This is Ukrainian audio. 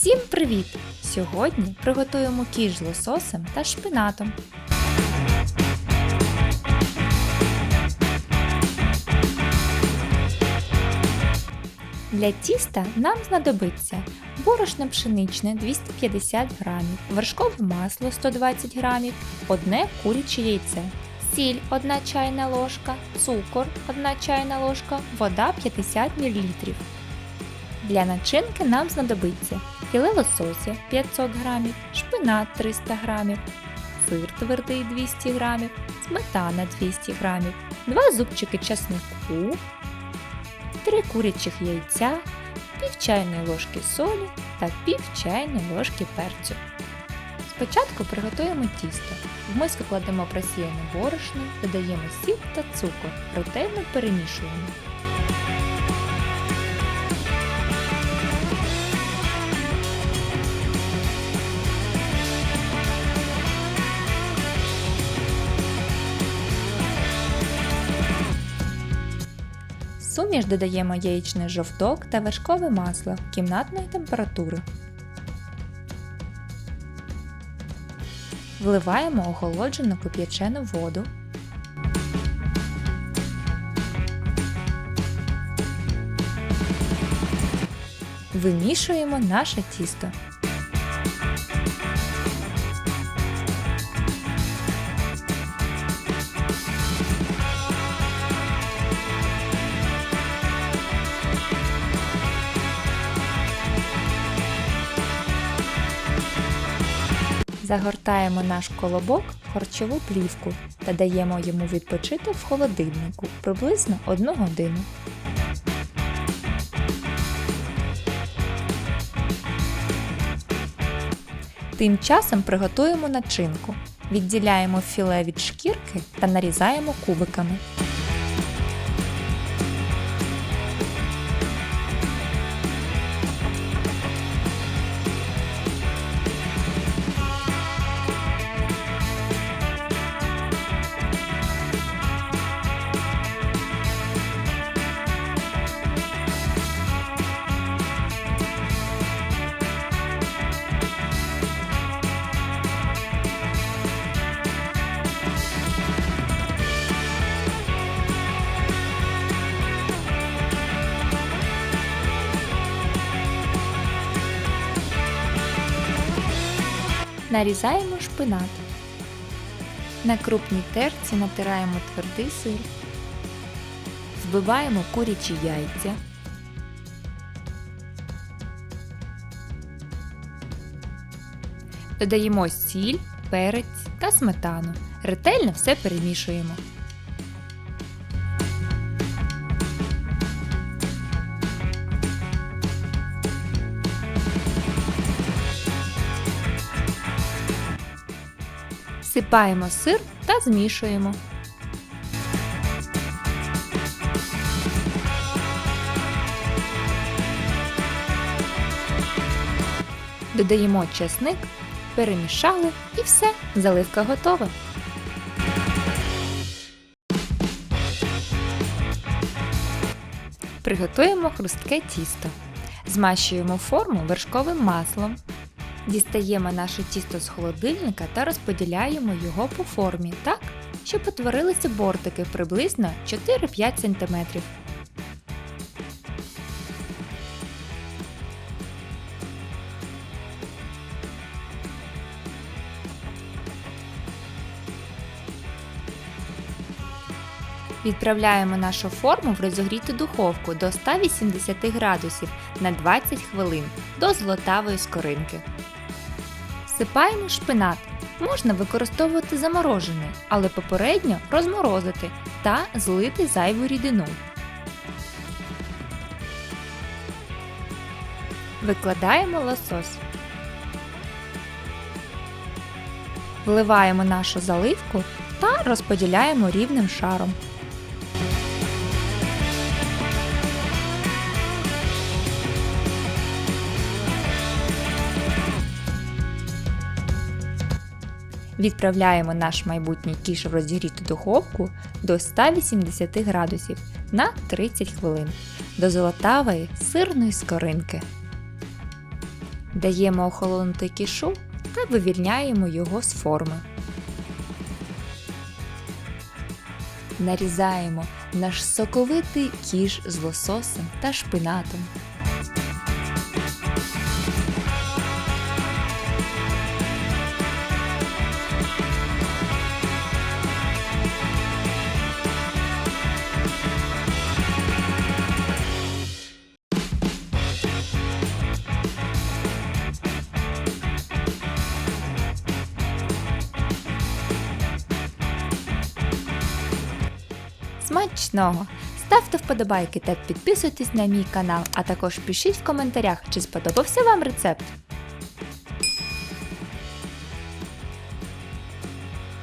Всім привіт! Сьогодні приготуємо кіш з лососем та шпинатом. Для тіста нам знадобиться борошно пшеничне 250 г, вершкове масло 120 г, одне куряче яйце, сіль 1 чайна ложка, цукор 1 чайна ложка, вода 50 мл. Для начинки нам знадобиться філе лосося 500 г, шпинат 300 г, сир твердий 200 г, сметана 200 г, 2 зубчики часнику, 3 курячих яйця, пів чайної ложки солі та пів чайної ложки перцю. Спочатку приготуємо тісто. В миску кладемо просіяне борошно, додаємо сіль та цукор, ретельно перемішуємо. Суміш додаємо яєчний жовток та вершкове масло кімнатної температури. Вливаємо охолоджену кип'ячену воду. Вимішуємо наше тісто. Загортаємо наш колобок в харчову плівку та даємо йому відпочити в холодильнику приблизно 1 годину. Тим часом приготуємо начинку. Відділяємо філе від шкірки та нарізаємо кубиками. Нарізаємо шпинат. На крупній терці натираємо твердий сир. Збиваємо курячі яйця. Додаємо сіль, перець та сметану. Ретельно все перемішуємо. Всипаємо сир та змішуємо. Додаємо чесник, перемішали і все, заливка готова. Приготуємо хрустке тісто. Змащуємо форму вершковим маслом. Дістаємо наше тісто з холодильника та розподіляємо його по формі так, щоб утворилися бортики приблизно 4-5 см. Відправляємо нашу форму в розогріту духовку до 180 градусів на 20 хвилин до золотавої скоринки. Всипаємо шпинат. Можна використовувати заморожений, але попередньо розморозити та злити зайву рідину. Викладаємо лосось. Вливаємо нашу заливку та розподіляємо рівним шаром. Відправляємо наш майбутній кіш в розігріту духовку до 180 градусів на 30 хвилин до золотавої сирної скоринки. Даємо охолонути кішу та вивільняємо його з форми. Нарізаємо наш соковитий кіш з лососем та шпинатом. Смачного! Ставте вподобайки та підписуйтесь на мій канал, а також пишіть в коментарях, чи сподобався вам рецепт.